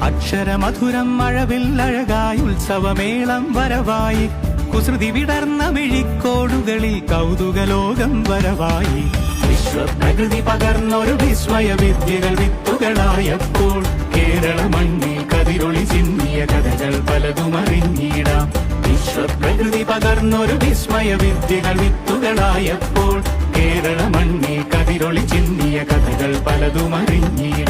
അക്ഷരമധുരം മഴവിൽ അഴകായി ഉത്സവമേളം വരവായി. കുസൃതി വിടർന്ന മിഴിക്കോടുകളിൽ കൗതുകലോകം വരവായി. വിശ്വപ്രകൃതി പകർന്നൊരു വിസ്മയ വിദ്യകൾ വിത്തുകളായപ്പോൾ കേരള മണ്ണിൽ കതിരൊളി ചിന്നിയ കഥകൾ പലതും അറിഞ്ഞിടാം. വിശ്വപ്രകൃതി പകർന്നൊരു വിസ്മയ വിദ്യകൾ വിത്തുകളായപ്പോൾ കേരള മണ്ണിൽ കതിരൊളി ചിന്നിയ കഥകൾ പലതും അറിഞ്ഞിടാം.